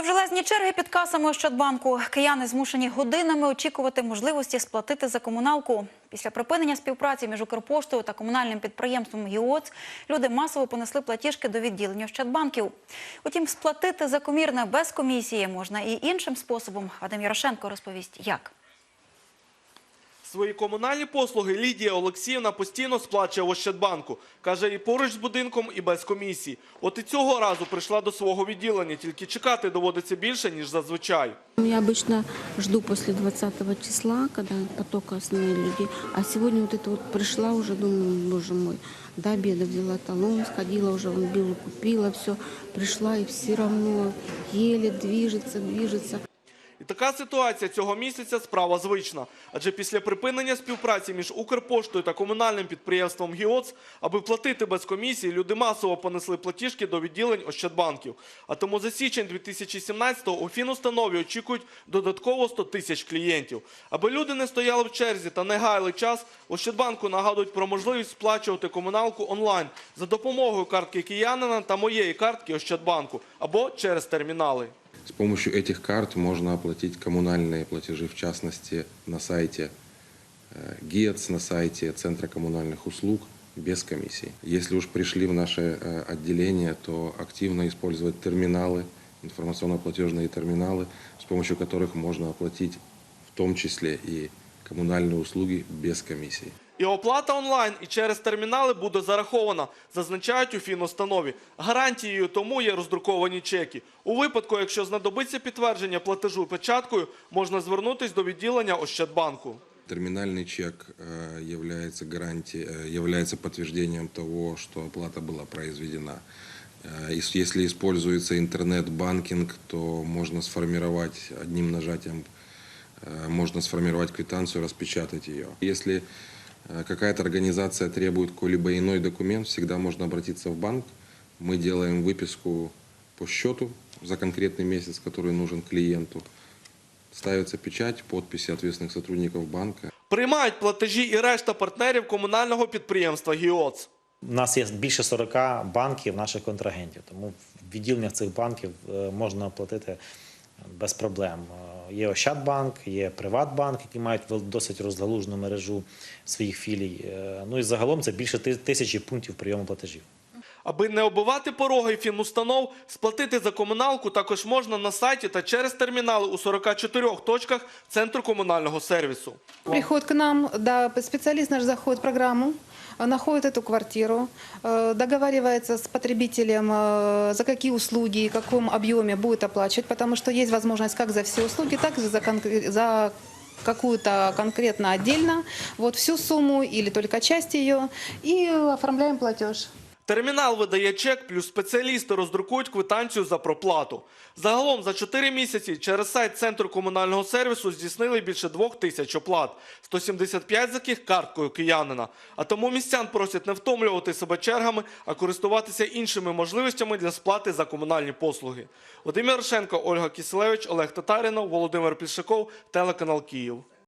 Довжелезні черги під касами Ощадбанку. Кияни змушені годинами очікувати можливості сплатити за комуналку. Після припинення співпраці між Укрпоштою та комунальним підприємством «ГІОЦ» люди масово понесли платіжки до відділення Ощадбанків. Утім, сплатити за комірне без комісії можна і іншим способом. Вадим Ярошенко розповість, як. Свої комунальні послуги Лідія Олексіївна постійно сплачує в Ощадбанку. Каже, і поруч з будинком, і без комісії. От і цього разу прийшла до свого відділення, тільки чекати доводиться більше, ніж зазвичай. Я обычно жду после 20 числа, когда поток основные люди. А сегодня вот это вот пришла уже, думаю, боже мой, до обеда взяла талон, сходила уже, вон биллу купила, все. Пришла и все равно еле движется, движется. І така ситуація цього місяця справа звична. Адже після припинення співпраці між Укрпоштою та комунальним підприємством «ГІОЦ», аби платити без комісії, люди масово понесли платіжки до відділень Ощадбанків. А тому за січень 2017-го у фінустанові очікують додатково 100 тисяч клієнтів. Аби люди не стояли в черзі та не гаяли час, Ощадбанку нагадують про можливість сплачувати комуналку онлайн за допомогою картки киянина та моєї картки Ощадбанку або через термінали. С помощью этих карт можно оплатить коммунальные платежи, в частности, на сайте э, ГИЭЦ, на сайте Центра коммунальных услуг без комиссии. Если уж пришли в наше э, отделение, то активно использовать терминалы, информационно-платежные терминалы, с помощью которых можно оплатить в том числе и коммунальные услуги без комиссии. І оплата онлайн і через термінали буде зарахована, зазначають у фінустанові. Гарантією тому є роздруковані чеки. У випадку, якщо знадобиться підтвердження платежу печаткою, можна звернутись до відділення Ощадбанку. Терминальный чек э, является гарантией, э, является подтверждением того, что оплата была произведена. Э, ис- Если используется интернет-банкинг, то можно сформировать одним нажатием, э, можно сформировать квитанцию, распечатать ее. Если э, какая-то организация требует какой-либо иной документ, всегда можно обратиться в банк. Мы делаем выписку по счету за конкретный месяц, который нужен клиенту. Ставится печать, подписи ответственных сотрудников банка. Приймають платежі і решта партнерів комунального підприємства «ГІОЦ». У нас є більше 40 банків наших контрагентів, тому в відділеннях цих банків е, можна оплатити без проблем. Е, Є Ощадбанк, є Приватбанк, які мають досить розгалужену мережу своїх філій. Е, Ну і загалом це більше ти- тисячі пунктів прийому платежів. Аби не оббивати пороги фінустанов, сплатити за комуналку також можна на сайті та через термінали у 44 точках Центру комунального сервісу. Приходит к нам, да, специалист наш заходит в программу, э, находит эту квартиру, э, договаривается с потребителем, э, за какие услуги и в каком объеме будет оплачивать, потому что есть возможность как за все услуги, так и за, конкре- за какую-то конкретно отдельно, вот всю сумму или только часть ее, и оформляем платеж. Термінал видає чек, плюс спеціалісти роздрукують квитанцію за проплату. Загалом за 4 місяці через сайт Центру комунального сервісу здійснили більше 2 тисяч оплат, 175 з яких карткою киянина. А тому містян просять не втомлювати себе чергами, а користуватися іншими можливостями для сплати за комунальні послуги. Вадим Ярошенко, Ольга Киселевич, Олег Татарінов, Володимир Пішаков, телеканал Київ.